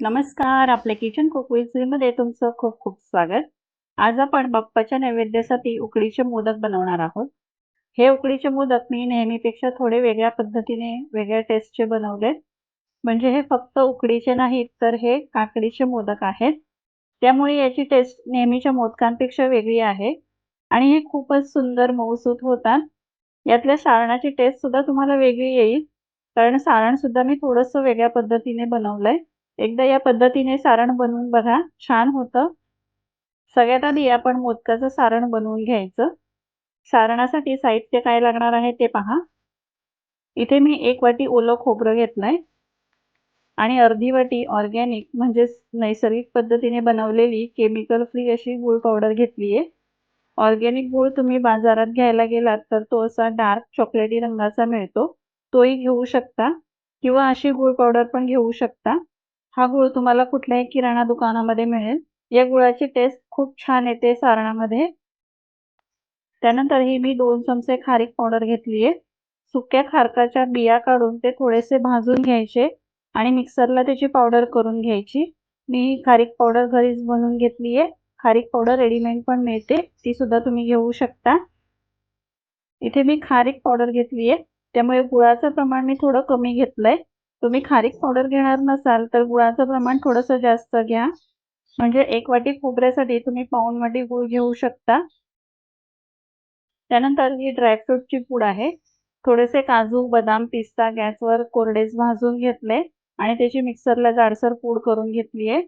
नमस्कार आपल्या किचनमध्ये तुमचं खूप खूप स्वागत. आज आपण बाप्पाच्या नैवेद्यासाठी उकडीचे मोदक बनवणार आहोत. हे उकडीचे मोदक मी नेहमीपेक्षा थोडे वेगळ्या पद्धतीने वेगळ्या टेस्टचे बनवले. म्हणजे हे फक्त उकडीचे नाहीत तर हे काकडीचे मोदक आहेत. त्यामुळे याची टेस्ट नेहमीच्या मोदकांपेक्षा वेगळी आहे. आणि हे खूपच सुंदर मऊसूत होतात. यातल्या सारणाची टेस्ट सुद्धा तुम्हाला वेगळी येईल. कारण सारण सुद्धा मी थोडंसं वेगळ्या पद्धतीने बनवलंय. एकदा या पद्धतीने सारण बनवून बघा. छान होतं. सगळ्यात आधी आपण मोदकाचं सारण बनवून घ्यायचं. सारणासाठी साहित्य काय लागणार आहे ते पहा. इथे मी एक वाटी ओलं खोबरं घेतलंय. आणि अर्धी वाटी ऑर्गॅनिक म्हणजेच नैसर्गिक पद्धतीने बनवलेली केमिकल फ्री अशी गूळ पावडर घेतली आहे. ऑर्गॅनिक गूळ तुम्ही बाजारात घ्यायला गेलात तर तो असा डार्क चॉकलेटी रंगाचा मिळतो. तोही घेऊ शकता. किंवा अशी गूळ पावडर पण घेऊ शकता. हा गुळ तुम्हाला कुठल्याही किराणा दुकानामध्ये मिळेल. या गुळाची टेस्ट खूप छान येते सारणामध्ये. त्यानंतर ही मी दोन चमचे खारीक पावडर घेतली आहे. सुक्या खारकाच्या बिया काढून ते थोडेसे भाजून घ्यायचे आणि मिक्सरला त्याची पावडर करून घ्यायची. मी खारीक पावडर घरीच बनवून घेतली आहे. खारीक पावडर रेडीमेड पण मिळते. ती सुद्धा तुम्ही घेऊ शकता. इथे मी खारीक पावडर घेतली आहे. त्यामुळे गुळाचं प्रमाण मी थोडं कमी घेतलंय. तुम्ही खारीक पावडर घेणार नसाल तर गुळाचं प्रमाण थोडंसं जास्त घ्या. म्हणजे एक वाटी खोबऱ्यासाठी तुम्ही पाऊन वाटी गुळ घेऊ शकता. त्यानंतर ही ड्रायफ्रूटची पूड आहे. थोडेसे काजू बदाम पिस्ता गॅसवर कोरडेच भाजून घेतले आणि त्याची मिक्सरला जाडसर पूड करून घेतली आहे.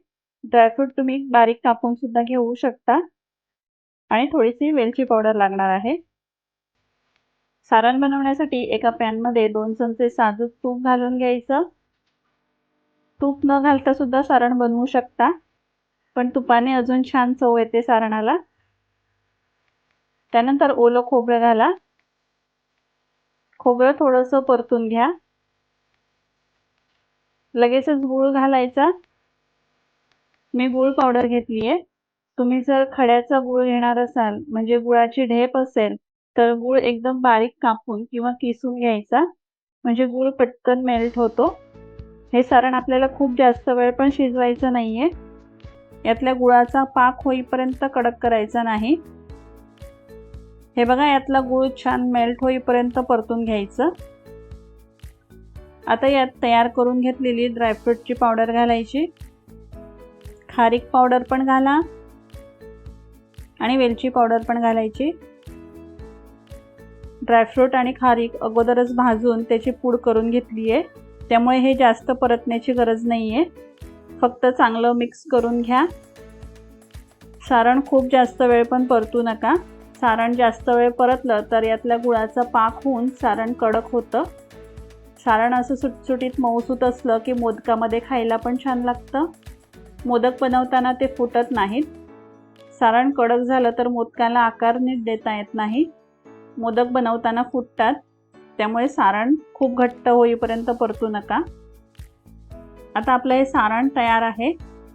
ड्रायफ्रूट तुम्ही बारीक कापून सुद्धा घेऊ शकता. आणि थोडीशी वेलची पावडर लागणार आहे. सारण बनवण्यासाठी एका पॅनमध्ये दोन चमचे साजूक तूप घालून घ्यायचं. तूप न घालता सुद्धा सारण बनवू शकता. पण तुपाने अजून छान चव येते सारणाला. त्यानंतर ओलं खोबरं घाला. खोबरं थोडंसं परतून घ्या. लगेचच गूळ घालायचा. मी गूळ पावडर घेतली आहे तुम्ही जर खड्याचा गूळ घेणार असाल म्हणजे गुळाची ढेप असेल तर गूळ एकदम बारीक कापून किंवा किसून घ्यायचा. म्हणजे गूळ पटकन मेल्ट होतो. हे सारण आपल्याला खूप जास्त वेळ पण शिजवायचं नाही आहे यातल्या गुळाचा पाक होईपर्यंत कडक करायचा नाही. हे बघा यातला गूळ छान मेल्ट होईपर्यंत परतून घ्यायचं. आता यात तयार करून घेतलेली ड्रायफ्रूटची पावडर घालायची. खारीक पावडर पण घाला. आणि वेलची पावडर पण घालायची. ड्रायफ्रूट आणि खारीक अगोदरच भाजून त्याची पूड करून घेतली आहे. त्यामुळे हे जास्त परतण्याची गरज नाही आहे फक्त चांगलं मिक्स करून घ्या. सारण खूप जास्त वेळ पण परतू नका. सारण जास्त वेळ परतलं तर यातल्या गुळाचा पाक होऊन सारण कडक होतं. सारण असं सुटसुटीत मऊसूत असलं की मोदकामध्ये खायला पण छान लागतं. मोदक बनवताना ते फुटत नाहीत. सारण कडक झालं तर मोदकाला आकार नीट देता येत नाही. मोदक बनवताना फुटतात. त्यामुळे सारण खूप घट्ट होईपर्यंत परतू नका. आता आपलं हे सारण तयार आहे.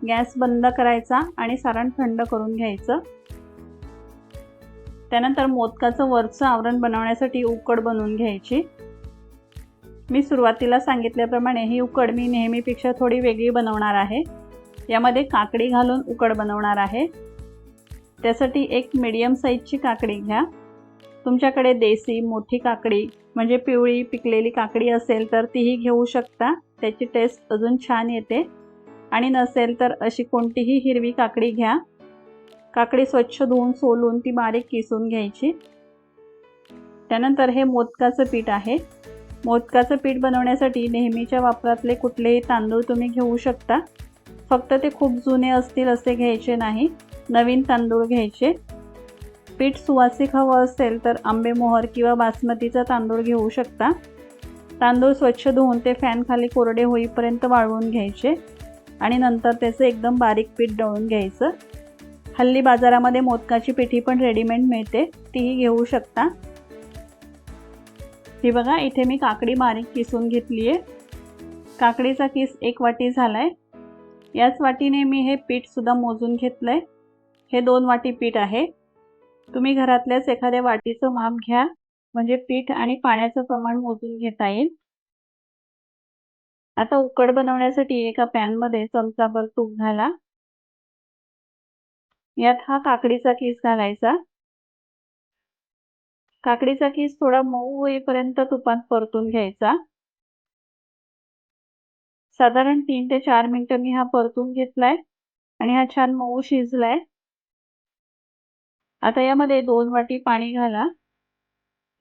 गॅस बंद करायचा आणि सारण थंड करून घ्यायचं. त्यानंतर मोदकाचं वरचं आवरण बनवण्यासाठी उकड बनवून घ्यायची. मी सुरुवातीला सांगितल्याप्रमाणे ही उकड मी नेहमीपेक्षा थोडी वेगळी बनवणार आहे. यामध्ये काकडी घालून उकड बनवणार आहे. त्यासाठी एक मीडियम साईजची काकडी घ्या. तुमच्याकडे देसी मोठी काकडी म्हणजे पिवळी पिकलेली काकडी असेल तर तीही घेऊ शकता. त्याची टेस्ट अजून छान येते. आणि नसेल तर अशी कोणतीही हिरवी काकडी घ्या. काकडी स्वच्छ धुवून सोलून ती बारीक किसून घ्यायची. त्यानंतर हे मोदकाचं पीठ आहे. मोदकाचं पीठ बनवण्यासाठी नेहमीच्या वापरातले कुठलेही तांदूळ तुम्ही घेऊ शकता. फक्त ते खूप जुने असतील असे घ्यायचे नाही. नवीन तांदूळ घ्यायचे. पीठ सुवासिक हवं असेल तर आंबेमोहर किंवा बासमतीचा तांदूळ घेऊ शकता. तांदूळ स्वच्छ धुवून ते फॅनखाली कोरडे होईपर्यंत वाळवून घ्यायचे आणि नंतर त्याचं एकदम बारीक पीठ दळून घ्यायचं. हल्ली बाजारामध्ये मोदकाची पिठी पण रेडीमेड मिळते तीही घेऊ शकता. ही बघा इथे मी काकडी बारीक किसून घेतली आहे. काकडीचा किस एक वाटी झाला आहे याच वाटीने मी हे पीठसुद्धा मोजून घेतलं आहे हे दोन वाटी पीठ आहे. तुम्ही घरातल्याच एखाद्या वाटीचं माप घ्या. म्हणजे पीठ आणि पाण्याचं प्रमाण मोजून घेता येईल. आता उकड बनवण्यासाठी एका पॅनमध्ये चमचाभर तूप घाला. यात हा काकडीचा किस घालायचा. काकडीचा किस थोडा मऊ होईपर्यंत तुपात परतून घ्यायचा. साधारण तीन ते चार मिनिटं मी हा परतून घेतलाय आणि हा छान मऊ शिजलाय. आता यामध्ये दोन वाटी पाणी घाला.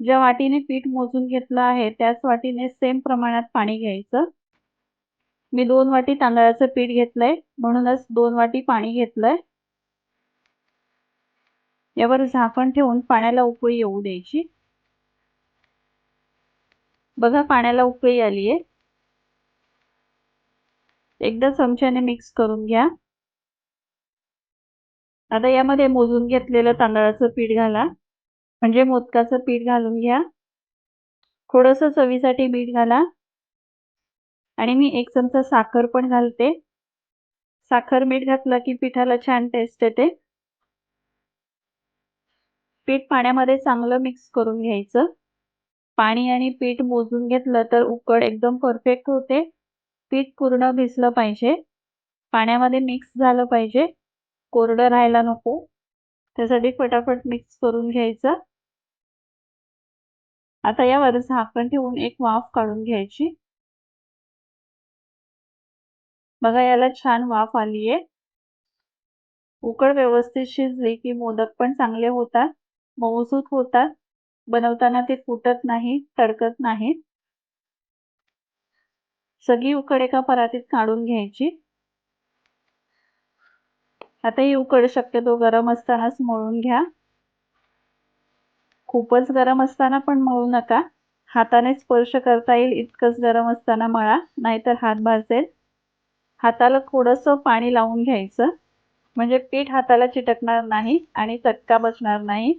ज्या वाटीने पीठ मोजून घेतलं आहे त्याच वाटीने सेम प्रमाणात पाणी घ्यायचं. मी दोन वाटी तांदळाचं पीठ घेतलंय म्हणूनच दोन वाटी पाणी घेतलंय. यावर झाकण ठेवून पाण्याला उकळी येऊ द्यायची. बघा पाण्याला उकळी आलीये. एकदा चमच्याने मिक्स करून घ्या. आता यामध्ये मोजून घेतलेलं तांदळाचं पीठ घाला. म्हणजे मोदकाचं पीठ घालून घ्या. थोडंसं चवीसाठी मीठ घाला. आणि मी एक चमचा साखर पण घालते. साखर मीठ घातलं की पिठाला छान टेस्ट येते. पीठ पाण्यामध्ये चांगलं मिक्स करून घ्यायचं. पाणी आणि पीठ मोजून घेतलं तर उकड एकदम परफेक्ट होते. पीठ पूर्ण भिजलं पाहिजे. पाण्यामध्ये मिक्स झालं पाहिजे. कोरडं राहायला नको. त्यासाठी फटाफट मिक्स करून घ्यायचं. आता यावर झाकण ठेवून एक वाफ काढून घ्यायची. बघा याला छान वाफ आलीये. उकड व्यवस्थित शिजली की मोदक पण चांगले होतात. मऊसूत होतात. बनवताना ते फुटत नाही तडकत नाही. सगळी उकड एका परातीत काढून घ्यायची. आता ही उकड शक्यतो. गरम असतानाच मळून घ्या. खूपच गरम असताना पण मळू नका. हाताने स्पर्श करता येईल. इतकंच गरम असताना मळा. नाहीतर हात भाजेल. हाताला थोडंसं पाणी लावून घ्यायचं. म्हणजे पीठ हाताला चिटकणार नाही आणि चटका बसणार नाही.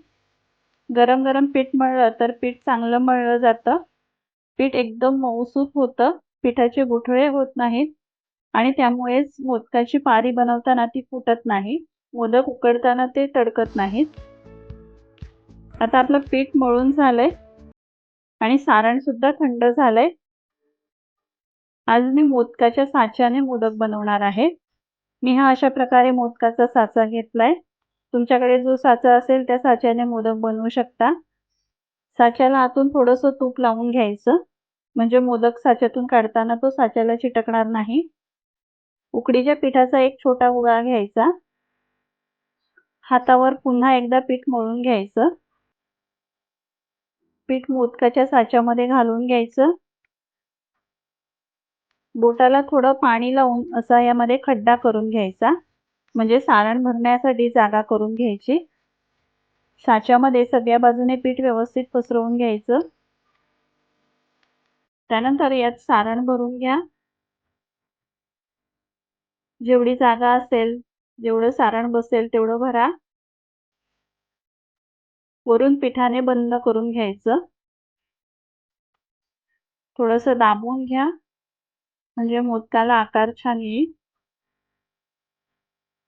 गरम गरम पीठ मळलं तर पीठ चांगलं मळलं जातं. पीठ एकदम मऊसूत होतं. पिठाचे गुठळे होत नाहीत. आणि त्यामुळेच मोदकाची पारी बनवताना ती फुटत नाही. मोदक उकडताना ते तडकत नाहीत. आता आपलं पीठ मळून झालंय. आणि सारण सुद्धा थंड झालंय. आज मी मोदकाच्या साच्याने मोदक बनवणार आहे. मी हा अशा प्रकारे मोदकाचा साचा घेतलाय. तुमच्याकडे जो साचा असेल त्या साच्याने मोदक बनवू शकता. साच्याला आतून थोडंसं तूप लावून घ्यायचं. म्हणजे मोदक साच्यातून काढताना तो साच्याला चिटकणार नाही. उकडीच्या पिठाचा एक छोटा उगा घ्यायचा. हातावर पुन्हा एकदा पीठ मळून घ्यायचं. पीठ मोदकाच्या साच्यामध्ये घालून घ्यायचं. बोटाला थोडं पाणी लावून असा यामध्ये खड्डा करून घ्यायचा. म्हणजे सारण भरण्यासाठी जागा करून घ्यायची. साच्यामध्ये सगळ्या बाजूने पीठ व्यवस्थित पसरवून घ्यायचं. त्यानंतर यात सारण भरून घ्या. जेवढी जागा असेल जेवढं सारण बसेल तेवढं भरा. वरून पिठाने बंद करून घ्यायचं. थोडस दाबून घ्या. म्हणजे मोदकाला आकार छान येईल.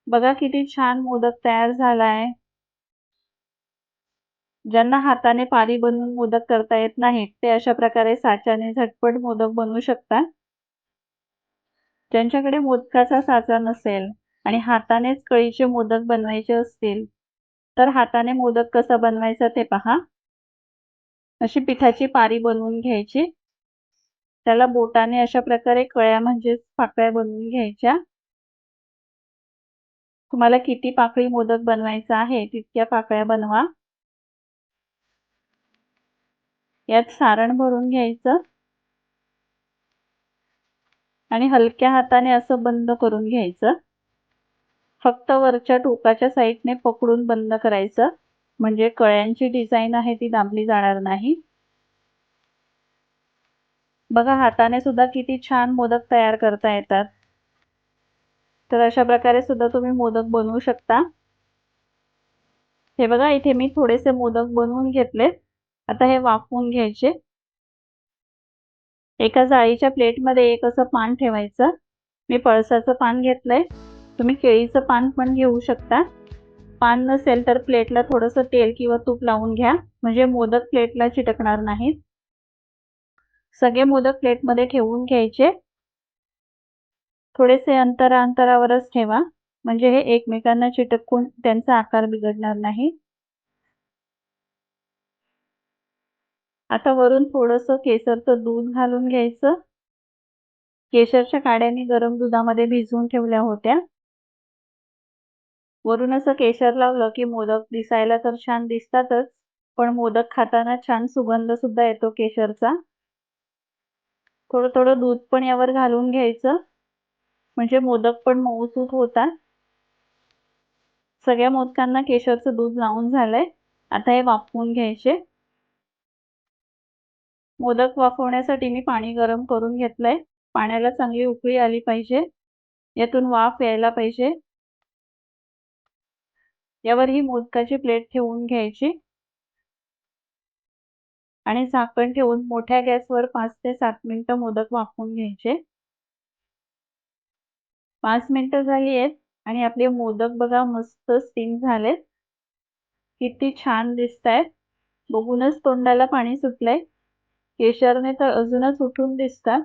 बघा किती छान मोदक तयार झालाय. ज्यांना हाताने पारी बनवून मोदक करता येत नाहीत ते अशा प्रकारे साच्याने झटपट मोदक बनवू शकतात ज्यांच्याकडे मोदकाचा साचा नसेल आणि हातानेच कळीचे मोदक बनवायचे असतील तर हाताने मोदक कसा बनवायचा ते पहा. अशी पिठाची पारी बनवून घ्यायची. त्याला बोटाने अशा प्रकारे कळ्या म्हणजेच पाकळ्या बनवून घ्यायच्या. तुम्हाला किती पाकळी मोदक बनवायचा आहे तितक्या पाकळ्या बनवा. यात सारण भरून घ्यायचं. आणि हलक्या हाताने असं बंद करून घ्यायचं. फक्त वरच्या टोकाच्या साईडने पकडून बंद करायचं. म्हणजे कळ्यांची डिझाईन आहे ती दाबली जाणार नाही. बघा हाताने सुद्धा किती छान मोदक तयार करता येतात. तर अशा प्रकारे सुद्धा तुम्ही मोदक बनवू शकता. हे बघा इथे मी थोडेसे मोदक बनवून घेतले आता हे वाफवून घ्यायचे. एका जाळीच्या प्लेटमध्ये एक असं पान ठेवायचं. मी पळसाचं पान घेतलंय. तुम्ही केळीचं पान पण घेऊ शकता. पान नसेल तर प्लेटला थोडंसं तेल किंवा तूप लावून घ्या. म्हणजे मोदक प्लेटला चिटकणार नाहीत. सगळे मोदक प्लेटमध्ये ठेवून घ्यायचे. थोडेसे अंतरा अंतरावरच ठेवा. म्हणजे हे एकमेकांना चिटकून त्यांचा आकार बिघडणार नाही. आता वरून थोडंसं केसरचं दूध घालून घ्यायचं. केशरच्या काड्यांनी गरम दुधामध्ये भिजवून ठेवल्या होत्या. वरून असं केशर लावलं की मोदक दिसायला तर छान दिसतातच पण मोदक खाताना छान सुगंध सुद्धा येतो केशरचा थोडं थोडं दूध पण यावर घालून घ्यायचं. म्हणजे मोदक पण मऊसूत होतात. सगळ्या मोदकांना केशरचं दूध लावून झालंय. आता हे वाफवून घ्यायचे. मोदक वाफवण्यासाठी मी पाणी गरम करून घेतलंय. पाण्याला चांगली उकळी आली पाहिजे. यातून वाफ यायला पाहिजे. यावर ही मोदकाची प्लेट ठेवून घ्यायची. आणि झाकण ठेवून मोठ्या गॅसवर पाच ते सात मिनिटं मोदक वाफवून घ्यायचे. पाच मिनिटं झाली आहेत आणि आपले मोदक बघा मस्त स्टीम झालेत. किती छान दिसत आहेत बघूनच तोंडाला पाणी सुटलंय. केशरने तर अजूनच उठून दिसतात.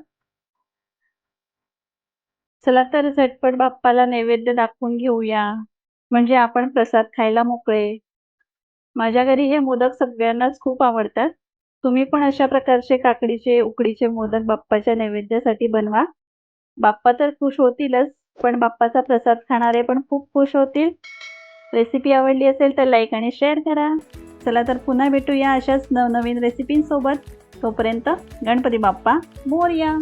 चला तर झटपट बाप्पाला नैवेद्य दाखवून घेऊया. म्हणजे आपण प्रसाद खायला मोकळे. माझ्या घरी हे मोदक सगळ्यांनाच खूप आवडतात. तुम्ही पण अशा प्रकारचे काकडीचे उकडीचे मोदक बाप्पाच्या नैवेद्यासाठी बनवा. बाप्पा तर खुश होतीलच पण बाप्पाचा प्रसाद खाणारे पण खूप खुश होतील. रेसिपी आवडली असेल तर लाईक आणि शेअर करा. चला तर पुन्हा भेटूया अशाच नवनवीन रेसिपींसोबत. तोपर्यंत गणपती बाप्पा मोर्या.